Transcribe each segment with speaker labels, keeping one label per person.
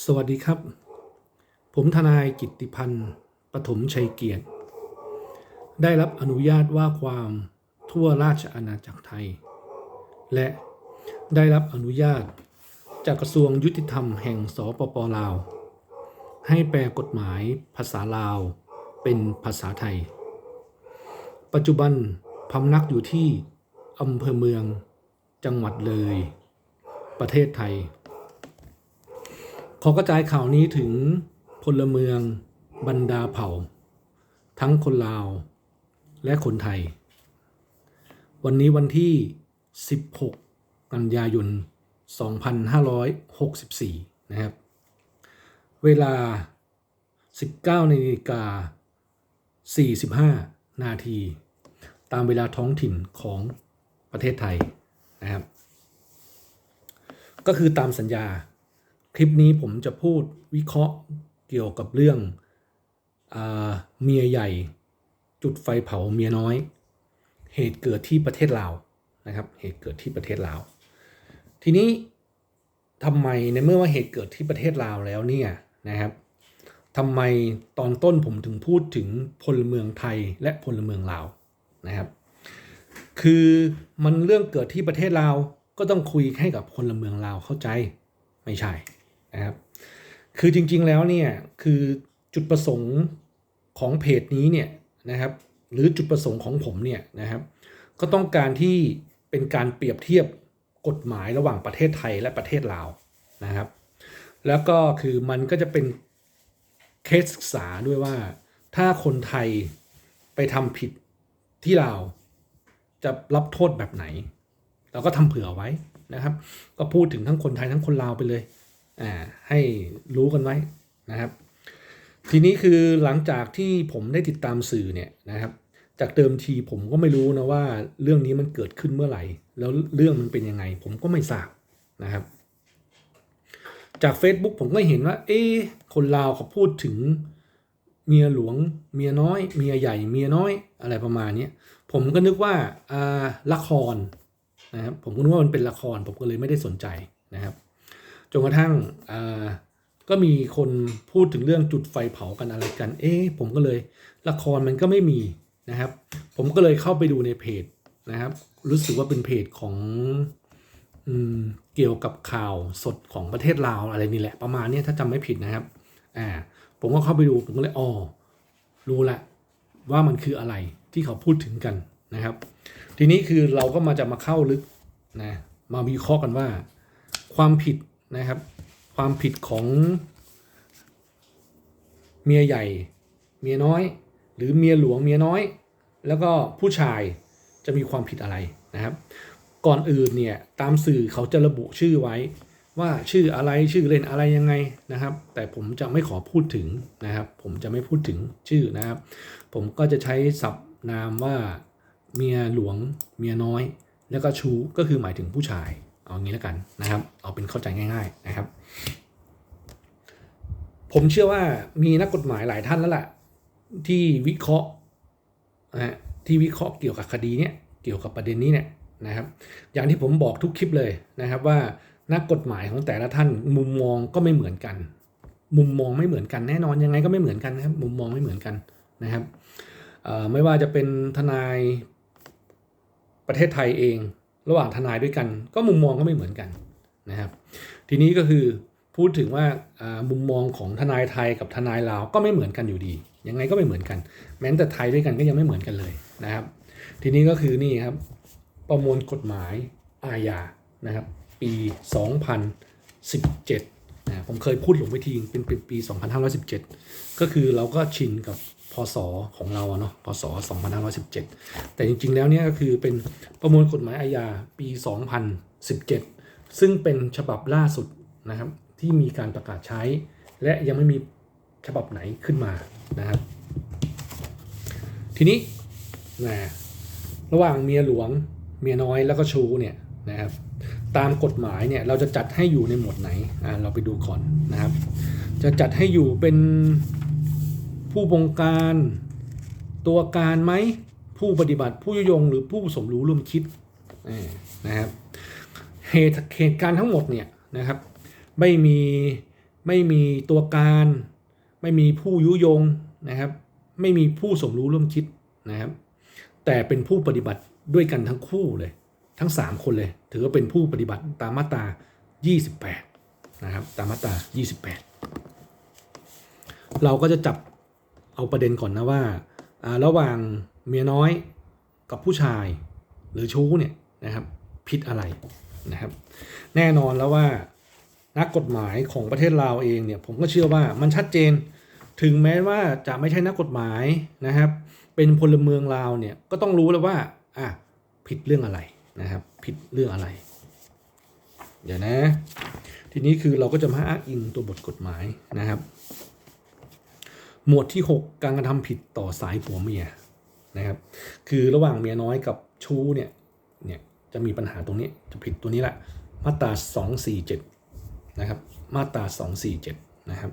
Speaker 1: สวัสดีครับ ผมทนายกิตติพันธ์ปฐมชัยเกียรติ ได้รับอนุญาตว่าความทั่วราชอาณาจักรไทย และได้รับอนุญาตจากกระทรวงยุติธรรมแห่งสปปลาว ให้แปลกฎหมายภาษาลาวเป็นภาษาไทย ปัจจุบันพำนักอยู่ที่อำเภอเมืองจังหวัดเลย ประเทศไทย ขอกระจายข่าวนี้ถึงพลเมืองบรรดาเผ่า ทั้งคนลาวและคนไทย วันนี้วันที่ 16 กันยายน 2564 นะครับ เวลา 19นาฬิกา 45 นาที ตามเวลาท้องถิ่นของประเทศไทยนะครับ ก็คือตามสัญญา คลิปนี้ผมจะพูดวิเคราะห์เกี่ยวกับเรื่องอเมียใหญ่ จุดไฟเผาเมียน้อย เหตุเกิดที่ประเทศลาวนะครับ เหตุเกิดที่ประเทศลาว ทีนี้ทำไมในเมื่อว่าเหตุเกิดที่ประเทศลาวแล้วเนี่ยนะครับทำไมตอนต้นผมถึงพูดถึงพลเมืองไทยและพลเมืองลาวนะครับ คือมันเรื่องเกิดที่ประเทศลาวก็ต้องคุยให้กับพลเมืองลาวเข้าใจไม่ใช่ นะครับ คือจริงๆแล้วเนี่ยคือจุดประสงค์ของเพจนี้เนี่ยนะครับหรือจุดประสงค์ของผมเนี่ยนะครับ ก็ต้องการที่เป็นการเปรียบเทียบกฎหมายระหว่างประเทศไทยและประเทศลาวนะครับ แล้วก็คือมันก็จะเป็นเคสศึกษาด้วยว่าถ้าคนไทยไปทำผิดที่ลาวจะรับโทษแบบไหน เราก็ทำเผื่อไว้นะครับ ก็พูดถึงทั้งคนไทยทั้งคนลาวไปเลย ให้รู้กันไว้นะครับ ทีนี้คือหลังจากที่ผมได้ติดตามสื่อเนี่ยนะครับ จากเดิมทีผมก็ไม่รู้นะว่าเรื่องนี้มันเกิดขึ้นเมื่อไหร่ แล้วเรื่องมันเป็นยังไง ผมก็ไม่ทราบนะครับ จาก Facebook ผมก็เห็นว่า เอ๊คนลาวเขาพูดถึงเมียหลวง เมียน้อย เมียใหญ่ เมียน้อยอะไรประมาณนี้ผมก็นึกว่าอ่าละครนะครับผมก็นึกว่ามันเป็นละครผมก็เลยไม่ได้สนใจนะครับ จนกระทั่งก็มีคนพูดถึงเรื่องจุดไฟเผากันอะไรกัน เอ๊ะผมก็เลยละครมันก็ไม่มีนะครับ ผมก็เลยเข้าไปดูในเพจนะครับ รู้สึกว่าเป็นเพจของอเกี่ยวกับข่าวสดของประเทศลาวอะไรนี่แหละประมาณนี้ถ้าจำไม่ผิดนะครับ อ่า ผมก็เข้าไปดูผมก็เลยอ๋อรู้ละว่ามันคืออะไรที่เขาพูดถึงกันนะครับ ทีนี้คือเราก็มาจะมาเข้าลึกนะมาวิเคราะห์กันว่า ความผิด นะครับ ความผิดของเมียใหญ่ เมียน้อย หรือเมียหลวงเมียน้อย แล้วก็ผู้ชายจะมีความผิดอะไรนะครับ ก่อนอื่นเนี่ยตามสื่อเขาจะระบุชื่อไว้ว่าชื่ออะไรชื่อเล่นอะไรยังไงนะครับ แต่ผมจะไม่ขอพูดถึงนะครับ ผมจะไม่พูดถึงชื่อนะครับ ผมก็จะใช้ศัพท์นามว่าเมียหลวงเมียน้อย แล้วก็ชูก็คือหมายถึงผู้ชาย เอางี้แล้วกันนะครับ เอาเป็นเข้าใจง่าย ๆนะครับ ผมเชื่อว่ามีนักกฎหมายหลายท่านแล้วแหละที่วิเคราะห์นะฮะที่วิเคราะห์เกี่ยวกับคดีเนี้ยเกี่ยวกับประเด็นนี้เนี่ยนะครับ อย่างที่ผมบอกทุกคลิปเลยนะครับว่านักกฎหมายของแต่ละท่านมุมมองก็ไม่เหมือนกัน มุมมองไม่เหมือนกันแน่นอนยังไงก็ไม่เหมือนกันนะครับ มุมมองไม่เหมือนกันนะครับไม่ว่าจะเป็นทนายประเทศไทยเอง ระหว่างทนายด้วยกัน ก็มุมมองก็ไม่เหมือนกันนะครับ ทีนี้ก็คือพูดถึงว่ามุมมองของทนายไทยกับทนายลาวก็ไม่เหมือนกันอยู่ดี ยังไงก็ไม่เหมือนกัน แม้แต่ไทยด้วยกันก็ยังไม่เหมือนกันเลยนะครับ ทีนี้ก็คือนี่ครับประมวลกฎหมายอาญานะครับ ปี 2017นะ ผมเคยพูดหลงไปทีเป็นเป็นปี 2517 ก็คือเราก็ชินกับพศของเราเนาะพศ 2517 แต่จริง ๆ แล้วเนี่ยก็คือเป็นประมวลกฎหมายอาญาปี 2017 ซึ่งเป็นฉบับล่าสุดนะครับที่มีการประกาศใช้ และยังไม่มีฉบับไหนขึ้นมานะครับ ทีนี้นะระหว่างเมียหลวงเมียน้อยแล้วก็ชูเนี่ยนะครับ ตามกฎหมายเนี่ยเราจะจัดให้อยู่ในหมวดไหนอ่าเราไปดูก่อนนะครับ จะจัดให้อยู่เป็นผู้บงการตัวการไหมผู้ปฏิบัติผู้ยุยงหรือผู้สมรู้ร่วมคิดอ่นะครับเหตุเหตุการณ์ทั้งหมดเนี่ยนะครับไม่มีไม่มีตัวการ ไม่มีผู้ยุยงนะครับ ไม่มีผู้สมรู้ร่วมคิดนะครับ แต่เป็นผู้ปฏิบัติด้วยกันทั้งคู่เลย ทั้ง 3 คนเลย ถือว่าเป็นผู้ปฏิบัติตามมาตรา 28 นะครับ ตามมาตรา 28 เราก็จะจับเอาประเด็นก่อนนะว่า ระหว่างเมียน้อยกับผู้ชายหรือชู้เนี่ยนะครับผิดอะไรนะครับ แน่นอนแล้วว่านักกฎหมายของประเทศลาวเองเนี่ยผมก็เชื่อว่ามันชัดเจน ถึงแม้ว่าจะไม่ใช่นักกฎหมายนะครับ เป็นพลเมืองลาวเนี่ยก็ต้องรู้แล้วว่าอะผิดเรื่องอะไร นะครับ ผิดเรื่องอะไร เดี๋ยวนะ ทีนี้คือเราก็จะมาอ้างอิงตัวบทกฎหมายนะครับ หมวดที่ 6 การกระทำผิดต่อสายผัวเมียนะครับ คือระหว่างเมียน้อยกับชู้เนี่ยเนี่ยจะมีปัญหาตรงนี้จะผิดตัวนี้แหละมาตรา 247 นะครับ มาตรา 247 นะครับ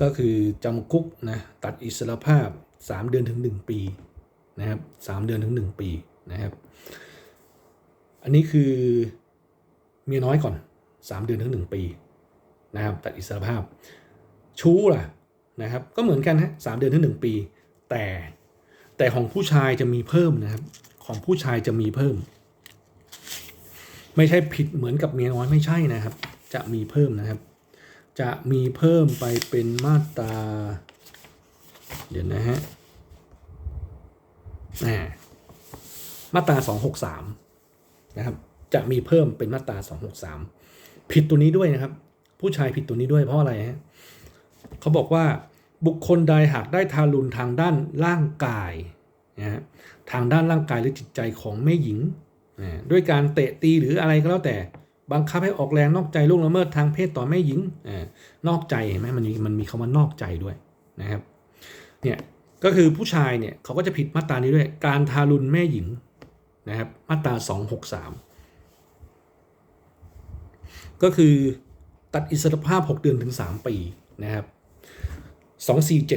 Speaker 1: ก็คือจำคุกนะตัดอิสรภาพ 3 เดือนถึง 1 ปีนะครับ3เดือนถึง 1 ปีนะครับ อันนี้คือเมียน้อยก่อน 3 เดือนถึง 1 ปีนะครับตัดอิสรภาพ ชู้ล่ะนะครับ ก็เหมือนกันฮะสามเดือนถึง 1 ปี แต่แต่ของผู้ชายจะมีเพิ่มนะครับ ของผู้ชายจะมีเพิ่ม ไม่ใช่ผิดเหมือนกับเมียน้อยไม่ใช่นะครับ จะมีเพิ่มนะครับ จะมีเพิ่มไปเป็นมาตราเดี๋ยวนะฮะอ่ามาตรา263 นะครับจะมีเพิ่มเป็นมาตรา 263 ผิดตัวนี้ด้วยนะครับ ผู้ชายผิดตัวนี้ด้วยเพราะอะไรฮะเขาบอกว่าบุคคลใดหากได้ทารุณทางด้านร่างกายนะฮะทางด้านร่างกายหรือจิตใจของแม่หญิงนะด้วยการเตะตีหรืออะไรก็แล้วแต่บังคับให้ออกแรงนอกใจล่วงละเมิดทางเพศต่อแม่หญิงอนอกใจเห็นไหมมันมีมันมีคำว่านอกใจด้วยนะครับเนี่ยก็คือผู้ชายเนี่ยเขาก็จะผิดมาตรานี้ด้วย การทารุณแม่หญิง นะครับมาตรา 263 ก็คือตัดอิสรภาพ 6 เดือนถึง 3 ปีนะครับ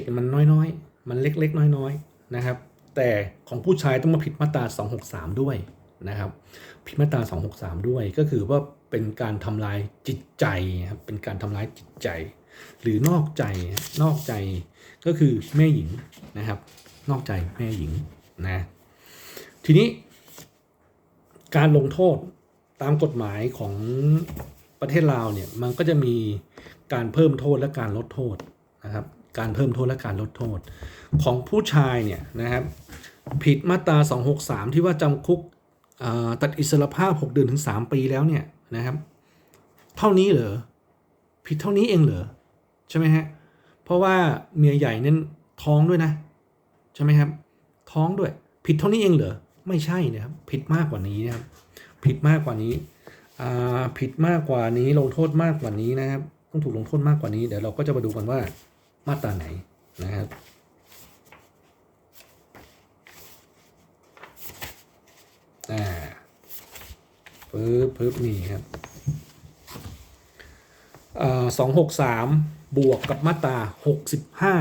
Speaker 1: 247 มันน้อยๆ มันเล็กๆ น้อยๆนะครับ แต่ของผู้ชายต้องมาผิดมาตรา 263 ด้วยนะครับ ผิดมาตรา 263 ด้วยก็คือว่าเป็นการทำลายจิตใจครับเป็นการทำลายจิตใจ หรือนอกใจนอกใจก็คือแม่หญิงนะครับ นอกใจแม่หญิงนะทีนี้ การลงโทษตามกฎหมายของประเทศลาวเนี่ยมันก็จะมีการเพิ่มโทษและการลดโทษนะครับ การเพิ่มโทษและการลดโทษ ของผู้ชายเนี่ยนะครับผิดมาตรา 263 ที่ว่าจำคุกตัดอิสรภาพ 6 เดือนถึง 3 ปีแล้วเนี่ยนะครับ เท่านี้เหรอผิดเท่านี้เองเหรอใช่ไหมฮะเพราะว่าเมียใหญ่นั้นท้องด้วยนะใช่ไหมครับท้องด้วย ผิดเท่านี้เองเหรอ ไม่ใช่นะครับ ผิดมากกว่านี้นะครับ ผิดมากกว่านี้ผิดมากกว่านี้ลงโทษมากกว่านี้นะครับ ต้องถูกลงโทษมากกว่านี้เดี๋ยวเราก็จะมาดูกันว่ามาตราไหนนะครับอ่าปึ๊บปึ๊บนี่ครับสองหกสามบวกกับมาตราหกสิบห้า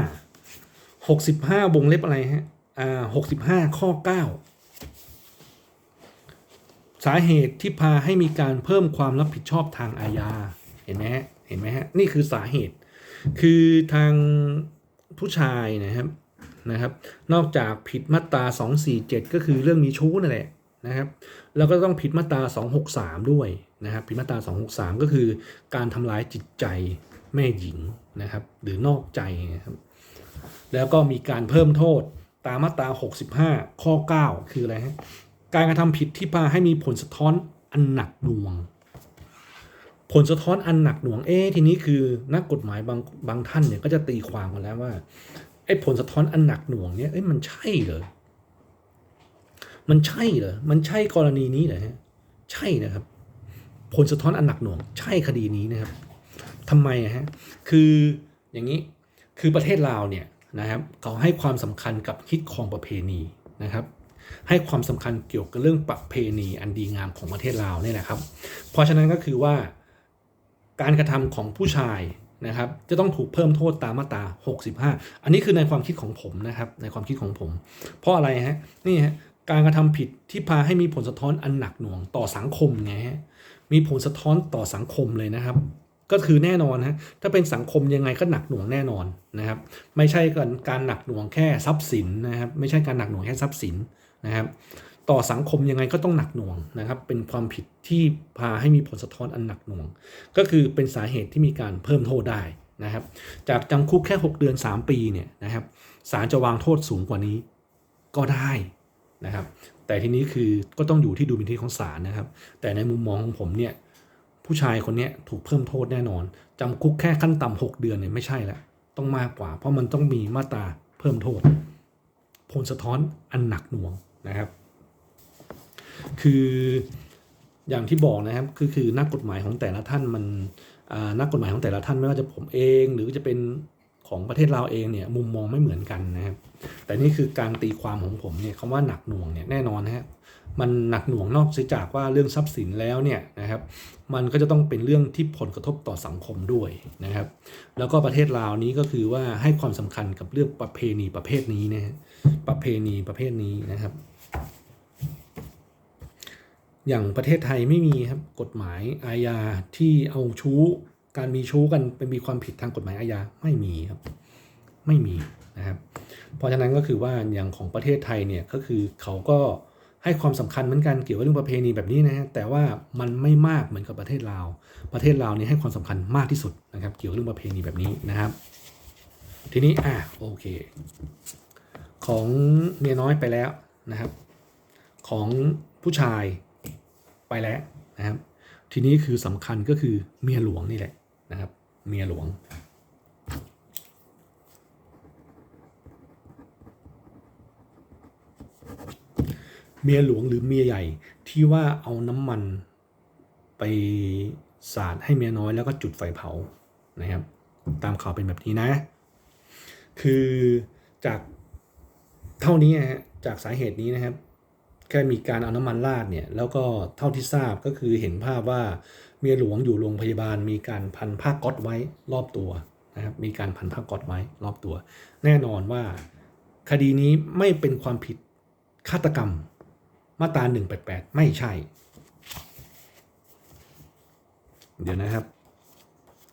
Speaker 1: หกสิบห้าวงเล็บอะไรฮะอ่าหกสิบห้าข้อเก้า สาเหตุที่พาให้มีการเพิ่มความรับผิดชอบทางอาญาเห็นไหมเห็นไหมฮะนี่คือสาเหตุ คือทางผู้ชายนะครับนะครับ นอกจากผิดมาตรา 247 ก็คือเรื่องมีชู้นั่นแหละนะครับ แล้วก็ต้องผิดมาตรา 263 ด้วยนะครับ ผิดมาตรา 263 ก็คือการทำร้ายจิตใจแม่หญิงนะครับ หรือนอกใจนะครับ แล้วก็มีการเพิ่มโทษตามมาตรา 65 ข้อ 9 คืออะไรฮะ การกระทำผิดที่พาให้มีผลสะท้อนอันหนักหน่วง ผลสะท้อนอันหนักหน่วง เอ๊ะทีนี้คือนักกฎหมายบางบางท่านเนี่ยก็จะตีความกันแล้วว่าไอ้ผลสะท้อนอันหนักหน่วงเนี่ยเอ้ยมันใช่เหรอ มันใช่เหรอ มันใช่กรณีนี้เหรอฮะ ใช่นะครับ ผลสะท้อนอันหนักหน่วง ใช่คดีนี้นะครับทำไมฮะ คืออย่างนี้ คือประเทศลาวเนี่ยนะครับ เขาให้ความสำคัญกับคิดครองประเพณีนะครับ ให้ความสำคัญเกี่ยวกับเรื่องประเพณีอันดีงามของประเทศลาวเนี่ยนะครับ เพราะฉะนั้นก็คือว่าการกระทำของผู้ชายนะครับ จะต้องถูกเพิ่มโทษตามมาตรา 65 อันนี้คือในความคิดของผมนะครับ ในความคิดของผม เพราะอะไรฮะนี่ฮะการกระทำผิดที่พาให้มีผลสะท้อนอันหนักหน่วงต่อสังคมไงฮะมีผลสะท้อนต่อสังคมเลยนะครับ ก็คือแน่นอนฮะถ้าเป็นสังคมยังไงก็หนักหน่วงแน่นอนนะครับ ไม่ใช่การการหนักหน่วงแค่ทรัพย์สินนะครับ ไม่ใช่การหนักหน่วงแค่ทรัพย์สิน นะครับต่อสังคมยังไงก็ต้องหนักหน่วงนะครับ เป็นความผิดที่พาให้มีผลสะท้อนอันหนักหน่วง ก็คือเป็นสาเหตุที่มีการเพิ่มโทษได้นะครับ จากจำคุกแค่ 6 เดือน 3 ปีเนี่ยนะครับศาลจะวางโทษสูงกว่านี้ก็ได้นะครับ แต่ทีนี้คือก็ต้องอยู่ที่ดุลพินิของศาลนะครับ แต่ในมุมมองของผมเนี่ยผู้ชายคนนี้ถูกเพิ่มโทษแน่นอนจำคุกแค่ขั้นต่ำหกเดือนเนี่ยไม่ใช่แล้วต้องมากกว่า เพราะมันต้องมีมาตราเพิ่มโทษ ผลสะท้อนอันหนักหน่วง นะครับ คืออย่างที่บอกนะครับคือคือนักกฎหมายของแต่ละท่านมันนักกฎหมายของแต่ละท่านไม่ว่าจะผมเอง หรือจะเป็นของประเทศเราเองเนี่ยมุมมองไม่เหมือนกันนะครับ แต่นี่คือการตีความของผมเนี่ยคำว่าหนักหน่วงเนี่ยแน่นอนนะฮะมันหนักหน่วงนอกเสียจากว่าเรื่องทรัพย์สินแล้วเนี่ยนะครับ มันก็จะต้องเป็นเรื่องที่ผลกระทบต่อสังคมด้วยนะครับ แล้วก็ประเทศลาวนี้ก็คือว่าให้ความสำคัญกับเรื่องประเพณีประเภทนี้นะฮะประเพณีประเภทนี้นะครับ อย่างประเทศไทยไม่มีครับกฎหมายอาญาที่เอาชู้การมีชู้กันเป็นมีความผิดทางกฎหมายอาญาไม่มีครับไม่มีนะครับเพราะฉะนั้นก็คือว่าอย่างของประเทศไทยเนี่ยก็คือเขาก็ให้ความสำคัญเหมือนกันเกี่ยวกับเรื่องประเพณีแบบนี้นะฮะแต่ว่ามันไม่มากเหมือนกับประเทศลาวประเทศลาวนี่ให้ความสำคัญมากที่สุดนะครับ เกี่ยวกับเรื่องประเพณีแบบนี้นะครับ ทีนี้อะโอเค ของเมียน้อยไปแล้วนะครับ ของผู้ชาย ไปแล้วนะครับ ทีนี้คือสำคัญก็คือเมียหลวงนี่แหละนะครับ เมียหลวง เมียหลวงหรือเมียใหญ่ที่ว่าเอาน้ำมันไปสาดให้เมียน้อยแล้วก็จุดไฟเผานะครับ ตามข่าวเป็นแบบนี้นะ คือจากเท่านี้นะฮะจากสาเหตุนี้นะครับ แค่มีการเอาน้ำมันราดเนี่ยแล้วก็เท่าที่ทราบก็คือเห็นภาพว่าเมียหลวงอยู่โรงพยาบาล มีการพันผ้าก๊อตไว้รอบตัวนะครับมีการพันผ้าก๊อตไว้รอบตัว แน่นอนว่าคดีนี้ไม่เป็นความผิดฆาตกรรมมาตรา188 ไม่ใช่ เดี๋ยวนะครับ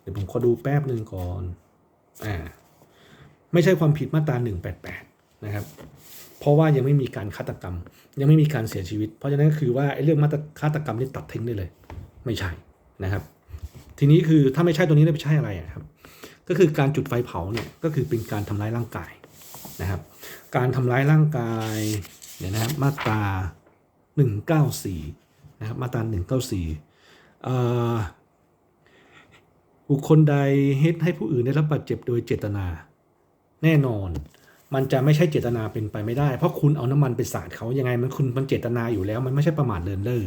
Speaker 1: เดี๋ยวผมขอดูแป๊บหนึ่งก่อนอ่าไม่ใช่ความผิดมาตรา188 นะครับ เพราะว่ายังไม่มีการฆาตกรรม ยังไม่มีการเสียชีวิต เพราะฉะนั้นก็คือว่าไอ้เรื่องมาตรฆาตกรรมนี่ตัดทิ้งได้เลย ไม่ใช่นะครับ ทีนี้คือถ้าไม่ใช่ตัวนี้แล้วไม่ใช่อะไรอะครับ ก็คือการจุดไฟเผาเนี่ยก็คือเป็นการทำร้ายร่างกายนะครับ การทำร้ายร่างกายเนี่ยนะครับมาตรา 194 นะครับมาตรา 194เอ่อบุคคลใดเฮ็ดให้ผู้อื่นได้รับบาดเจ็บโดยเจตนาแน่นอน มันจะไม่ใช่เจตนาเป็นไปไม่ได้ เพราะคุณเอาน้ำมันไปสาดเขายังไงมันคุณมันเจตนาอยู่แล้ว มันไม่ใช่ประมาทเลินเล่อ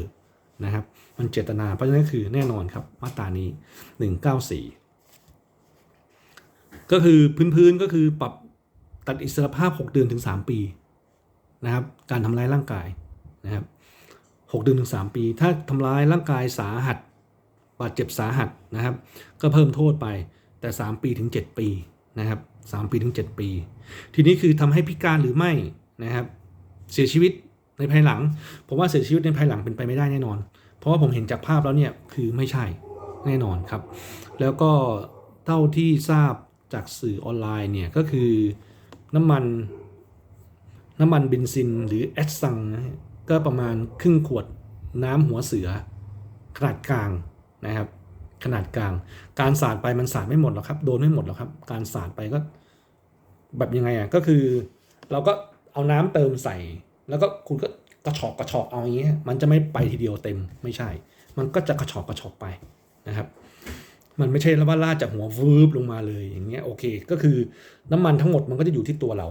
Speaker 1: นะครับ มันเจตนาเพราะฉะนั้นคือแน่นอนครับมาตรานี้ 194 ก็คือพื้นๆก็คือปรับตัดอิสรภาพ 6 เดือนถึง 3 ปีนะครับ การทำร้ายร่างกายนะครับ6เดือนถึง 3 ปี ถ้าทำร้ายร่างกายสาหัสบาดเจ็บสาหัสนะครับ ก็เพิ่มโทษไปแต่ 3 ปีถึง 7 ปีนะครับ 3 ปีถึง 7 ปี ทีนี้คือทำให้พิการหรือไม่นะครับ เสียชีวิตในภายหลัง ผมว่าเสียชีวิตในภายหลังเป็นไปไม่ได้แน่นอน เพราะว่าผมเห็นจากภาพแล้วเนี่ยคือไม่ใช่แน่นอนครับ แล้วก็เท่าที่ทราบจากสื่อออนไลน์เนี่ยก็คือน้ำมันน้ำมันเบนซินหรือแอดซังนะก็ประมาณครึ่งขวดน้ำหัวเสือขนาดกลางนะครับ ขนาดกลาง การสาดไปมันสาดไม่หมดหรอกครับ โดนไม่หมดหรอกครับ การสาดไปก็ แบบยังไงอะ ก็คือ เราก็เอาน้ำเติมใส่ แล้วก็คุณก็กระชอกกระชอกเอาอย่างเงี้ย มันจะไม่ไปทีเดียวเต็ม ไม่ใช่ มันก็จะกระชอกกระชอกไปนะครับ มันไม่ใช่แล้วว่าลาดจากหัววืบลงมาเลยอย่างเงี้ย โอเค ก็คือน้ำมันทั้งหมดมันก็จะอยู่ที่ตัวเรา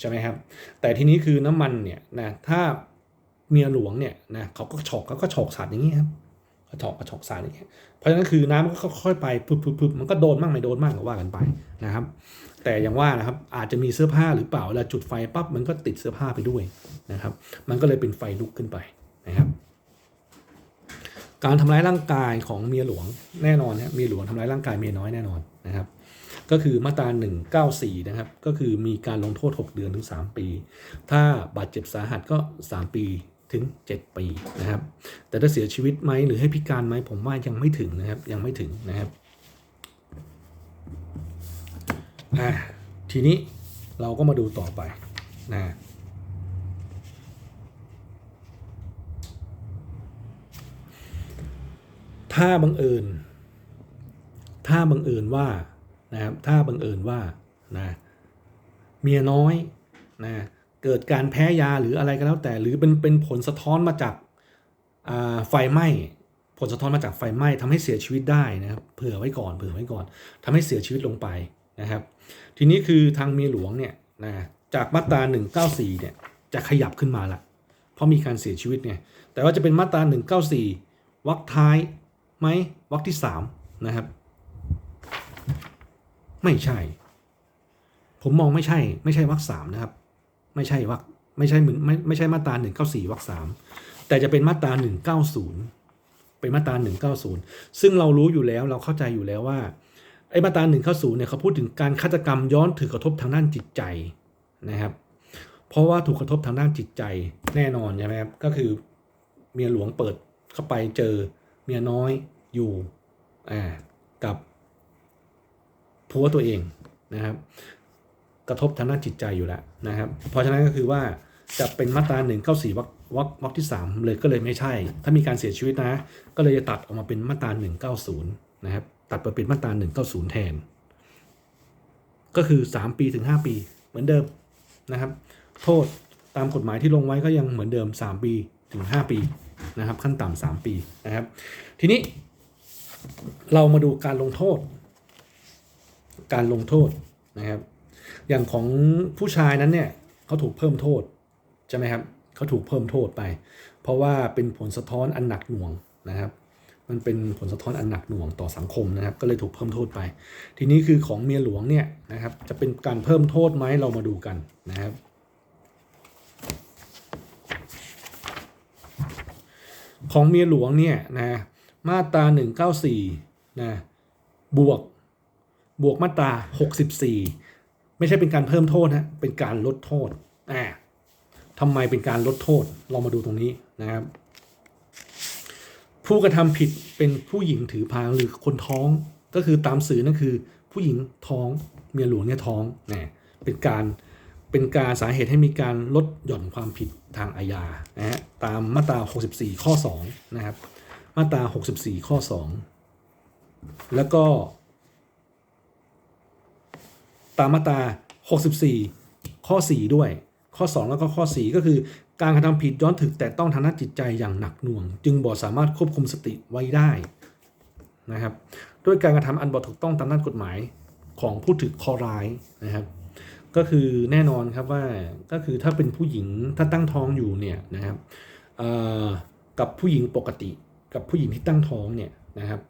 Speaker 1: ใช่ไหมครับ แต่ทีนี้คือน้ำมันเนี่ยนะ ถ้าเมียหลวงเนี่ยนะเขาก็ฉอกเขาก็ฉอกสาดอย่างนี้ครับ กระฉอกกระฉอกสาดอย่างเงี้ยเพราะฉะนั้นคือน้ำมันก็ค่อยๆไปพึบพึบพึบมันก็โดนมั่งไม่โดนมั่งก็ว่ากันไปนะครับ แต่อย่างว่านะครับอาจจะมีเสื้อผ้าหรือเปล่าเวลาจุดไฟปั๊บมันก็ติดเสื้อผ้าไปด้วยนะครับ มันก็เลยเป็นไฟลุกขึ้นไปนะครับ การทำร้ายร่างกายของเมียหลวงแน่นอนนะเมียหลวงทำร้ายร่างกายเมียน้อยแน่นอนนะครับ ก็คือมาตรา194 นะครับ ก็คือมีการลงโทษ 6 เดือนถึง 3 ปี ถ้าบาดเจ็บสาหัสก็ 3 ปี ถึง 7 ปีนะครับ แต่ถ้าเสียชีวิตไหมหรือให้พิการไหมผมว่ายังไม่ถึงนะครับยังไม่ถึงนะครับอ่าทีนี้เราก็มาดูต่อไปนะถ้าบังเอิญ ถ้าบังเอิญว่านะครับถ้าบังเอิญว่านะเมียน้อยนะ เกิดการแพ้ยาหรืออะไรก็แล้วแต่ หรือเป็นเป็นผลสะท้อนมาจากไฟไหม้ผลสะท้อนมาจากไฟไหม้ทำให้เสียชีวิตได้นะครับเผื่อไว้ก่อนเผื่อไว้ก่อนทำให้เสียชีวิตลงไปนะครับ ทีนี้คือทางเมียหลวงเนี่ยนะจากมาตรา 194เนี่ยจะขยับขึ้นมาละเพราะมีการเสียชีวิตเนี่ยแต่ว่าจะเป็นมาตรา 194วรรคท้ายไหมวรรคที่3นะครับ ไม่ใช่ ผมมองไม่ใช่ ไม่ใช่วรรคสามนะครับ ไม่ใช่วรรคไม่ใช่เหมือนไม่ไม่ใช่มาตรา194วรรคสามแต่จะเป็นมาตรา190เป็นมาตรา190ซึ่งเรารู้อยู่แล้วเราเข้าใจอยู่แล้วว่าไอ้มาตรา190เนี่ยเขาพูดถึงการฆาตกรรมย้อนถือกระทบทางด้านจิตใจนะครับ เพราะว่าถูกกระทบทางด้านจิตใจแน่นอนใช่ไหมครับก็คือเมียหลวงเปิดเข้าไปเจอเมียน้อยอยู่อ่ากับผัวตัวเองนะครับ กระทบทางด้านจิตใจอยู่แล้วนะครับ เพราะฉะนั้นก็คือว่าจะเป็นมาตรา1 9 4วรรควรรควรรคที่ 3 เลยก็เลยไม่ใช่ ถ้ามีการเสียชีวิตนะ ก็เลยจะตัดออกมาเป็นมาตรา190 นะครับ ตัดมาเป็นมาตรา190 แทน ก็คือ 3 ปีถึง 5 ปีเหมือนเดิมนะครับ โทษตามกฎหมายที่ลงไว้ก็ยังเหมือนเดิม 3 ปีถึง 5 ปีนะครับ ขั้นต่ำ3ปีนะครับ ทีนี้ เรามาดูการลงโทษ การลงโทษนะครับ อย่างของผู้ชายนั้นเนี่ยเขาถูกเพิ่มโทษใช่ไหมครับเขาถูกเพิ่มโทษไป เพราะว่าเป็นผลสะท้อนอันหนักหน่วงนะครับ มันเป็นผลสะท้อนอันหนักหน่วงต่อสังคมนะครับ ก็เลยถูกเพิ่มโทษไป ทีนี้คือของเมียหลวงเนี่ยนะครับ จะเป็นการเพิ่มโทษไหมเรามาดูกันนะครับของเมียหลวงเนี่ยนะมาตรา194นะบวกบวกมาตรา 64 ไม่ใช่เป็นการเพิ่มโทษนะเป็นการลดโทษอ่าทำไมเป็นการลดโทษเรามาดูตรงนี้นะครับ ผู้กระทำผิดเป็นผู้หญิงถือพางหรือคนท้องก็คือตามสื่อนั่นคือ ผู้หญิงท้องเมียหลวงเนี่ยท้องนะเป็นการเป็นการสาเหตุให้มีการลดหย่อนความผิดทางอาญานะฮะตามมาตรา 64 ข้อ 2 นะครับ มาตรา 64 ข้อ 2 แล้วก็ ตามมาตรา 64 ข้อ 4 ด้วย ข้อ 2 แล้วก็ข้อ 4 ก็คือการกระทำผิดย้อนถึงแต่ต้องทางด้านจิตใจอย่างหนักหน่วง จึงบ่สามารถควบคุมสติไว้ได้นะครับด้วยการกระทำอันบ่ถูกต้องตามด้านกฎหมายของผู้ถือคอร้ายนะครับ ก็คือแน่นอนครับว่าก็คือถ้าเป็นผู้หญิงถ้าตั้งท้องอยู่เนี่ยนะครับกับผู้หญิงปกติ กับผู้หญิงที่ตั้งท้องเนี่ยนะครับ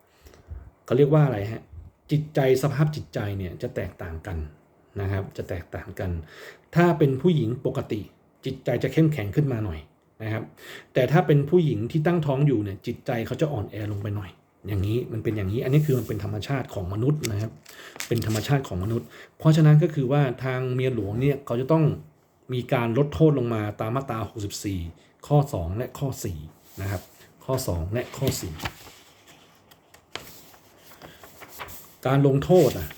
Speaker 1: เขาเรียกว่าอะไรฮะจิตใจสภาพจิตใจเนี่ยจะแตกต่างกัน นะครับ จะแตกต่างกัน ถ้าเป็นผู้หญิงปกติจิตใจจะเข้มแข็งขึ้นมาหน่อยนะครับ แต่ถ้าเป็นผู้หญิงที่ตั้งท้องอยู่เนี่ยจิตใจเขาจะอ่อนแอลงไปหน่อย อย่างนี้มันเป็นอย่างนี้อันนี้คือมันเป็นธรรมชาติของมนุษย์นะครับ เป็นธรรมชาติของมนุษย์ เพราะฉะนั้นก็คือว่าทางเมียหลวงเนี่ยเขาจะต้องมีการลดโทษลงมาตามมาตรา 64 ข้อ 2 และข้อ4นะครับ ข้อ 2 และข้อ 4 การลงโทษอะ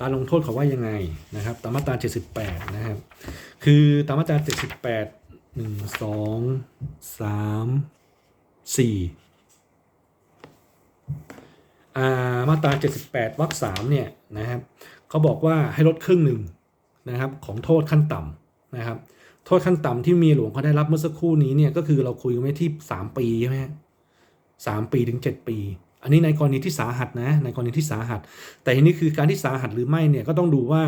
Speaker 1: การลงโทษเขาว่ายังไงนะครับ ตามมาตรา 78 นะครับ คือตามมาตรา 78 1 2 3 4อ่ามาตรา 78วรรคสามเนี่ยนะครับเขาบอกว่าให้ลดครึ่งหนึ่งนะครับของโทษขั้นต่ำนะครับ โทษขั้นต่ำที่มีหลวงเขาได้รับเมื่อสักครู่นี้เนี่ยก็คือเราคุยกันไว้ที่ 3 ปีใช่ไหมฮะสามปีถึง 7 ปี อันนี้ในกรณีที่สาหัสนะในกรณีที่สาหัส แต่ทีนี้คือการที่สาหัสหรือไม่เนี่ยก็ต้องดูว่า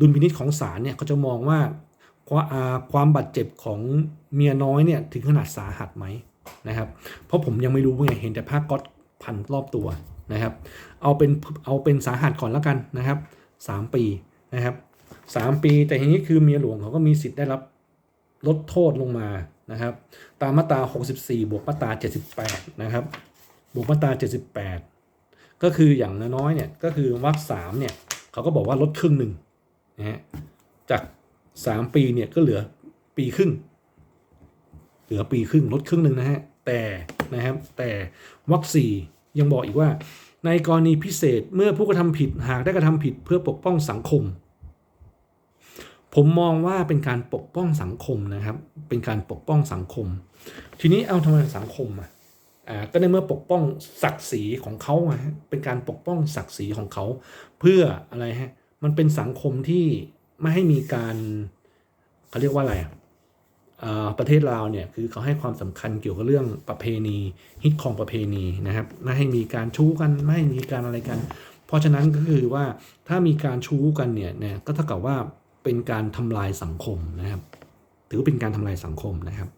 Speaker 1: ดุลพินิจของศาลเนี่ยเขาจะมองว่าความบาดเจ็บของเมียน้อยเนี่ยถึงขนาดสาหัสไหมนะครับเพราะผมยังไม่รู้ไงเห็นแต่ผ้าก๊อตพันรอบตัวนะครับ เอาเป็นเอาเป็นสาหัสก่อนแล้วกันนะครับสามปีนะครับสามปีแต่ทีนี้คือเมียหลวงเขาก็มีสิทธิ์ได้รับลดโทษลงมานะครับ ตามมาตรา 64 บวกมาตรา 78 นะครับ บวกมาตรา 78 ก็คืออย่างน้อยเนี่ยก็คือวรรคสามเนี่ยเขาก็บอกว่าลดครึ่งหนึ่งนะฮะจาก 3 ปีเนี่ยก็เหลือปีครึ่ง เหลือปีครึ่งลดครึ่งหนึ่งนะฮะแต่นะครับแต่วรรคสี่ยังบอกอีกว่าในกรณีพิเศษเมื่อผู้กระทำผิดหากได้กระทำผิดเพื่อปกป้องสังคม ผมมองว่าเป็นการปกป้องสังคมนะครับ เป็นการปกป้องสังคม ทีนี้เอาทำไมสังคมอะ ก็ในเมื่อปกป้องศักดิ์ศรีของเขาฮะเป็นการปกป้องศักดิ์ศรีของเขา เพื่ออะไรฮะมันเป็นสังคมที่ไม่ให้มีการเขาเรียกว่าอะไรอ่าประเทศลาวเนี่ยคือเขาให้ความสำคัญเกี่ยวกับเรื่องประเพณีฮิตของประเพณีนะครับไม่ให้มีการชู้กันไม่ให้มีการอะไรกัน เพราะฉะนั้นก็คือว่าถ้ามีการชู้กันเนี่ยเนี่ยก็เท่ากับว่าเป็นการทำลายสังคมนะครับ ถือเป็นการทำลายสังคมนะครับ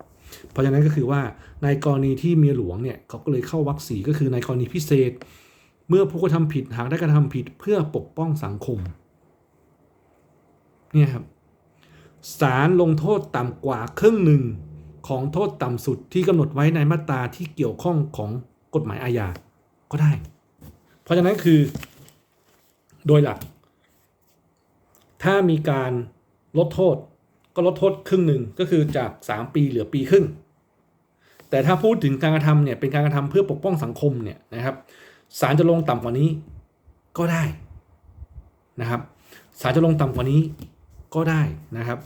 Speaker 1: เพราะฉะนั้นก็คือว่าในกรณีที่เมียหลวงเนี่ยเขาก็เลยเข้าวักสีก็คือในกรณีพิเศษ เมื่อผู้กระทำผิดหากได้กระทำผิดเพื่อปกป้องสังคมเนี่ยครับศาลลงโทษต่ำกว่าครึ่งหนึ่งของโทษต่ำสุดที่กำหนดไว้ในมาตราที่เกี่ยวข้องของกฎหมายอาญาก็ได้ เพราะฉะนั้นคือ โดยหลัก ถ้ามีการลดโทษ ก็ลดโทษครึ่งหนึ่งก็คือจาก 3 ปีเหลือปีครึ่ง แต่ถ้าพูดถึงการกระทำเนี่ยเป็นการกระทำเพื่อปกป้องสังคมเนี่ยนะครับศาลจะลงต่ำกว่านี้ก็ได้นะครับศาลจะลงต่ำกว่านี้ก็ได้นะครับ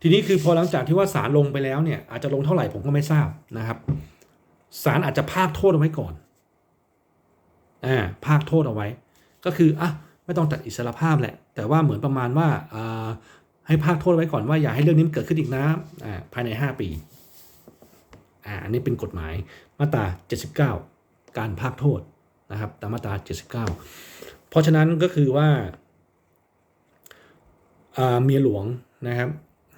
Speaker 1: ทีนี้คือพอหลังจากที่ว่าศาลลงไปแล้วเนี่ยอาจจะลงเท่าไหร่ผมก็ไม่ทราบนะครับศาลอาจจะพากโทษเอาไว้ก่อนอ่าพากโทษเอาไว้ ก็คืออะไม่ต้องตัดอิสรภาพแหละ แต่ว่าเหมือนประมาณว่าอ่า ให้ภาคโทษไว้ก่อนว่าอย่าให้เรื่องนี้เกิดขึ้นอีกนะภายใน 5 ปีอ่าอันนี้เป็นกฎหมายมาตรา 79 การภาคโทษนะครับตามมาตรา 79 เพราะฉะนั้นก็คือว่าอ่าเมียหลวงนะครับ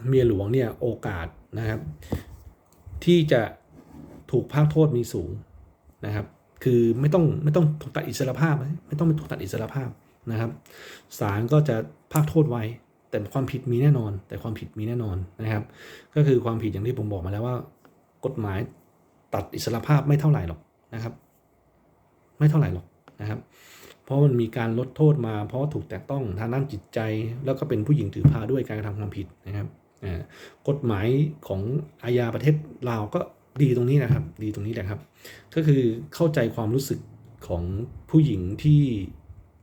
Speaker 1: เมียหลวงเนี่ยโอกาสนะครับ ที่จะถูกภาคโทษมีสูงนะครับ คือไม่ต้องไม่ต้องถูกตัดอิสรภาพ ไม่ต้องไปถูกตัดอิสรภาพนะครับศาลก็จะภาคโทษไว้ แต่ความผิดมีแน่นอน แต่ความผิดมีแน่นอนนะครับ ก็คือความผิดอย่างที่ผมบอกมาแล้วว่า กฎหมายตัดอิสรภาพไม่เท่าไหร่หรอกนะครับ ไม่เท่าไหร่หรอกนะครับ เพราะมันมีการลดโทษมา เพราะถูกแตะต้องทางด้านจิตใจ แล้วก็เป็นผู้หญิงถือพาด้วยการกระทำความผิดนะครับกฎหมายของอาญาประเทศลาวก็ดีตรงนี้นะครับ ดีตรงนี้แหละครับ ก็คือเข้าใจความรู้สึกของผู้หญิงที่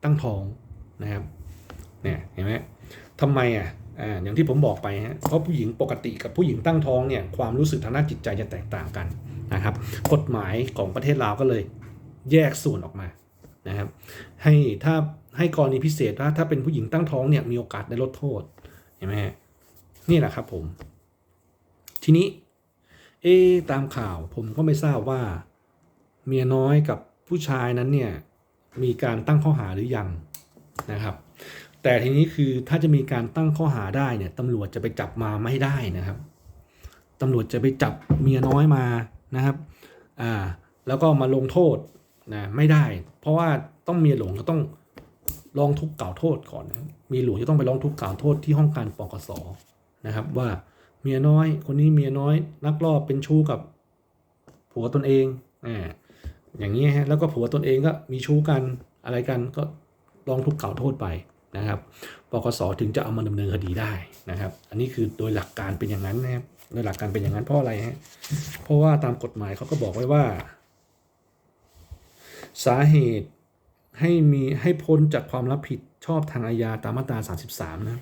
Speaker 1: ตั้งท้องนะครับเนี่ยเห็นไหม ทำไมอะอ่าอย่างที่ผมบอกไปฮะเพราะผู้หญิงปกติกับผู้หญิงตั้งท้องเนี่ยความรู้สึกทางด้านจิตใจจะแตกต่างกันนะครับ กฎหมายของประเทศลาวก็เลยแยกส่วนออกมานะครับ ให้ถ้าให้กรณีพิเศษว่าถ้าเป็นผู้หญิงตั้งท้องเนี่ยมีโอกาสได้ลดโทษเห็นไหมนี่แหละครับผม ทีนี้ เอตามข่าวผมก็ไม่ทราบว่า เมียน้อยกับผู้ชายนั้นเนี่ยมีการตั้งข้อหาหรือยังนะครับ แต่ทีนี้คือถ้าจะมีการตั้งข้อหาได้เนี่ยตำรวจจะไปจับมาไม่ได้นะครับตำรวจจะไปจับเมียน้อยมานะครับอ่าแล้วก็มาลงโทษนะไม่ได้ เพราะว่าต้องเมียหลวงก็ต้องร้องทุกข์กล่าวโทษก่อนนะมีหลวงจะต้องไปร้องทุกข์กล่าวโทษที่ห้องการปกสนะครับ ว่าเมียน้อย คนนี้เมียน้อยนักลอบเป็นชู้กับผัวตนเองอ่าอย่างนี้ฮะแล้วก็ผัวตนเองก็มีชู้กันอะไรกันก็ร้องทุกข์กล่าวโทษไป นะครับปกสถึงจะเอามาดำเนินคดีได้นะครับ อันนี้คือโดยหลักการเป็นอย่างนั้นนะครับโดยหลักการเป็นอย่างนั้นเพราะอะไรฮะเพราะว่าตามกฎหมายเขาก็บอกไว้ว่า สาเหตุให้มีให้พ้นจากความรับผิดชอบทางอาญาตามมาตรา 33 นะ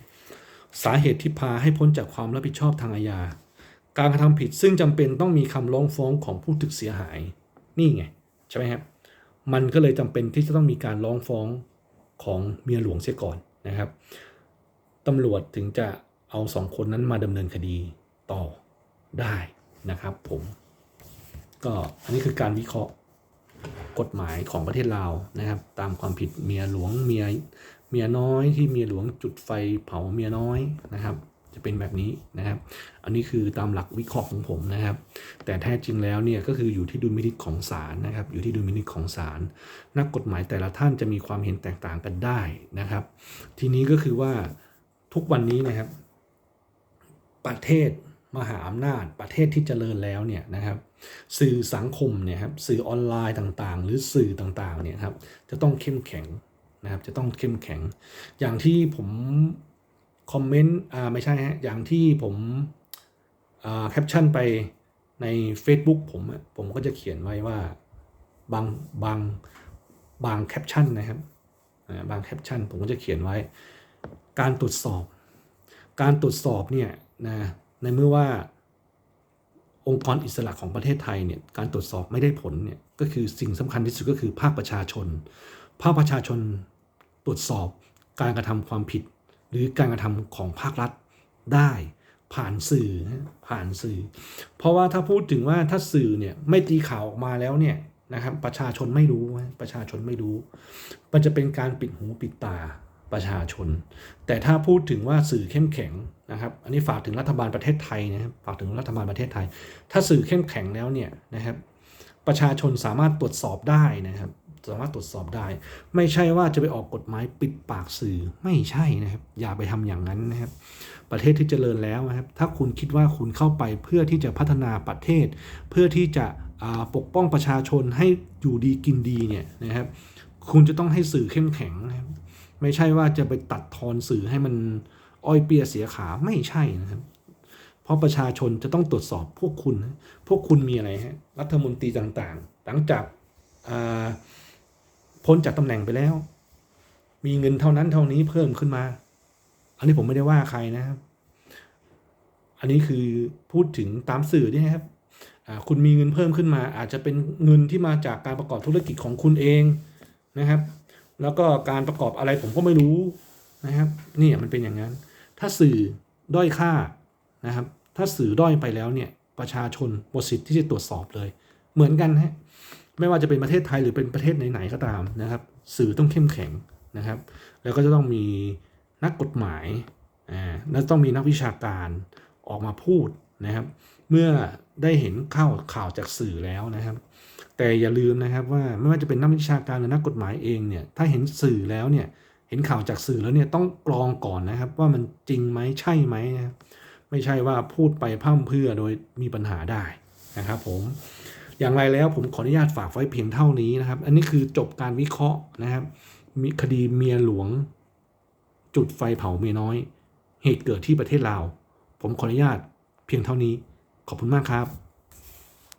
Speaker 1: สาเหตุที่พาให้พ้นจากความรับผิดชอบทางอาญาการกระทำผิดซึ่งจำเป็นต้องมีคำร้องฟ้องของผู้ถูกเสียหาย นี่ไง ใช่ไหมครับ มันก็เลยจำเป็นที่จะต้องมีการร้องฟ้อง ของเมียหลวงเสียก่อนนะครับตำรวจถึงจะเอาสองคนนั้นมาดำเนินคดีต่อได้นะครับ ผมก็อันนี้คือการวิเคราะห์กฎหมายของประเทศลาวนะครับ ตามความผิดเมียหลวงเมียเมียน้อยที่เมียหลวงจุดไฟเผาเมียน้อยนะครับ จะเป็นแบบนี้นะครับ อันนี้คือตามหลักวิเคราะห์ของผมนะครับ แต่แท้จริงแล้วเนี่ยก็คืออยู่ที่ดุลพินิจของศาลนะครับ อยู่ที่ดุลพินิจของศาลนักกฎหมายแต่ละท่านจะมีความเห็นแตกต่างกันได้นะครับ ทีนี้ก็คือว่าทุกวันนี้นะครับ ประเทศมหาอำนาจประเทศที่เจริญแล้วเนี่ยนะครับสื่อสังคมเนี่ยครับสื่อออนไลน์ต่างๆ หรือสื่อต่างๆเนี่ยครับจะต้องเข้มแข็งนะครับจะต้องเข้มแข็ง อย่างที่ผม คอมเมนต์อ่าไม่ใช่ฮะอย่างที่ผมอ่าแคปชั่นไปใน Facebook ผมอะผมก็จะเขียนไว้ว่าบางบางบางแคปชั่นนะครับบางแคปชั่นผมก็จะเขียนไว้ การตรวจสอบ การตรวจสอบเนี่ยนะในเมื่อว่าองค์กรอิสระของประเทศไทยเนี่ยการตรวจสอบไม่ได้ผลเนี่ยก็คือสิ่งสำคัญที่สุดก็คือภาคประชาชน ภาคประชาชนตรวจสอบการกระทำความผิด หรือการกระทำของภาครัฐได้ผ่านสื่อผ่านสื่อ เพราะว่าถ้าพูดถึงว่าถ้าสื่อเนี่ยไม่ตีข่าวออกมาแล้วเนี่ยนะครับประชาชนไม่รู้ประชาชนไม่รู้ มันจะเป็นการปิดหูปิดตาประชาชน แต่ถ้าพูดถึงว่าสื่อเข้มแข็งนะครับ อันนี้ฝากถึงรัฐบาลประเทศไทยนะครับฝากถึงรัฐบาลประเทศไทย ถ้าสื่อเข้มแข็งแล้วเนี่ยนะครับ ประชาชนสามารถตรวจสอบได้นะครับ สามารถตรวจสอบได้ ไม่ใช่ว่าจะไปออกกฎหมายปิดปากสื่อไม่ใช่นะครับ อย่าไปทำอย่างนั้นนะครับ ประเทศที่เจริญแล้วนะครับ ถ้าคุณคิดว่าคุณเข้าไปเพื่อที่จะพัฒนาประเทศ เพื่อที่จะปกป้องประชาชนให้อยู่ดีกินดีเนี่ยนะครับ คุณจะต้องให้สื่อเข้มแข็งนะครับไม่ใช่ว่าจะไปตัดทอนสื่อให้มันอ้อยเปียเสียขาไม่ใช่นะครับ เพราะประชาชนจะต้องตรวจสอบพวกคุณ พวกคุณมีอะไรฮะรัฐมนตรีต่างๆ หลังจาก พ้นจากตำแหน่งไปแล้ว มีเงินเท่านั้นเท่านี้เพิ่มขึ้นมา อันนี้ผมไม่ได้ว่าใครนะครับ อันนี้คือพูดถึงตามสื่อนี่นะครับคุณมีเงินเพิ่มขึ้นมา อาจจะเป็นเงินที่มาจากการประกอบธุรกิจของคุณเองนะครับ แล้วก็การประกอบอะไรผมก็ไม่รู้นะครับนี่มันเป็นอย่างนั้น ถ้าสื่อด้อยค่านะครับ ถ้าสื่อด้อยไปแล้วเนี่ยประชาชนหมดสิทธิ์ที่จะตรวจสอบเลย เหมือนกันฮะ ไม่ว่าจะเป็นประเทศไทยหรือเป็นประเทศไหนๆก็ตามนะครับ สื่อต้องเข้มแข็งนะครับ แล้วก็จะต้องมีนักกฎหมายอ่าแล้วต้องมีนักวิชาการออกมาพูดนะครับ เมื่อได้เห็นข่าวข่าวจากสื่อแล้วนะครับ แต่อย่าลืมนะครับว่าไม่ว่าจะเป็นนักวิชาการหรือนักกฎหมายเองเนี่ยถ้าเห็นสื่อแล้วเนี่ยเห็นข่าวจากสื่อแล้วเนี่ยต้องกรองก่อนนะครับ ว่ามันจริงไหมใช่ไหมนะครับไม่ใช่ว่าพูดไปพร่ำเพื่อโดยมีปัญหาได้นะครับผม อย่างไรแล้วผมขออนุญาตฝากไว้เพียงเท่านี้นะครับ อันนี้คือจบการวิเคราะห์นะครับ มีคดีเมียหลวง จุดไฟเผาเมียน้อย เหตุเกิดที่ประเทศลาว ผมขออนุญาตเพียงเท่านี้ ขอบคุณมากครับ